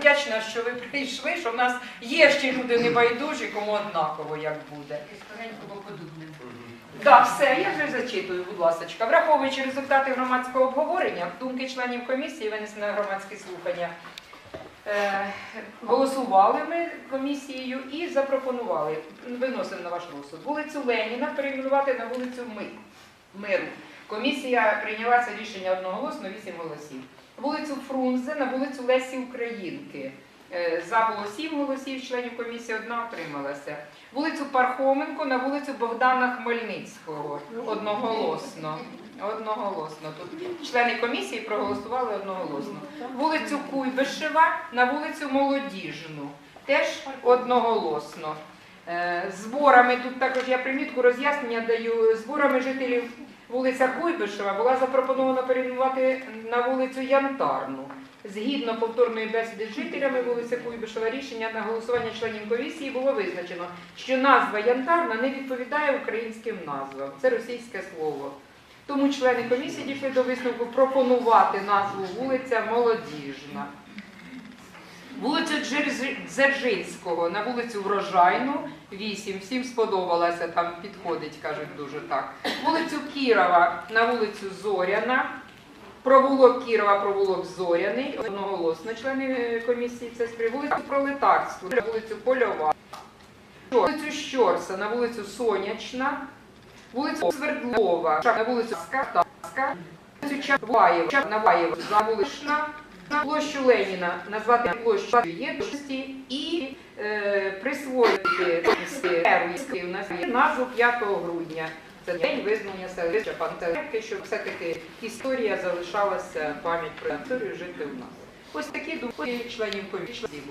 вдячна, що ви прийшли, що в нас є ще люди небайдужі, кому однаково як буде. Так, все, я вже зачитую, будь ласка. Враховуючи результати громадського обговорення, думки членів комісії, винесені на громадські слухання, е, голосували ми комісією і запропонували, виносимо на ваш розсуд, вулицю Леніна перейменувати на вулицю Миру. Комісія прийняла це рішення одноголосно, 8 голосів. Вулицю Фрунзе на вулицю Лесі Українки. Е, За було 7 голосів, членів комісії одна отрималася. Вулицю Пархоменко на вулицю Богдана Хмельницького. Одноголосно. Одноголосно. Тут члени комісії проголосували одноголосно. Вулицю Куйбишева на вулицю Молодіжну. Теж одноголосно. Е, Зборами, тут також я примітку роз'яснення даю, зборами жителів вулиця Куйбишева була запропонована перейменувати на вулицю Янтарну. Згідно повторної бесіди з жителями вулиці Куйбишева рішення на голосування членів комісії було визначено, що назва Янтарна не відповідає українським назвам. Це російське слово. Тому члени комісії дійшли до висновку пропонувати назву вулиця Молодіжна. Дзержинського на вулицю Врожайну 8. Всім сподобалося, там підходить, кажуть дуже так. Вулицю Кірова на вулицю Зоряна. Провулок Кірова, провулок Зоряний. Одноголосно члени е, комісії це сприяли. Вулицю Пролетарську, вулицю Польова. Вулицю Щорса на вулицю Сонячна. Вулицю Свердлова на вулицю Скатаска. Вулицю Чапаєва на Ваєва за вулична. На площу Леніна назвати площу єдності і е, присвоїти у нас є назву 5 грудня. Це день визнання селища Пантелейки, щоб все-таки історія залишалася, пам'ять про історію жити у нас. Ось такі думки членів комісії.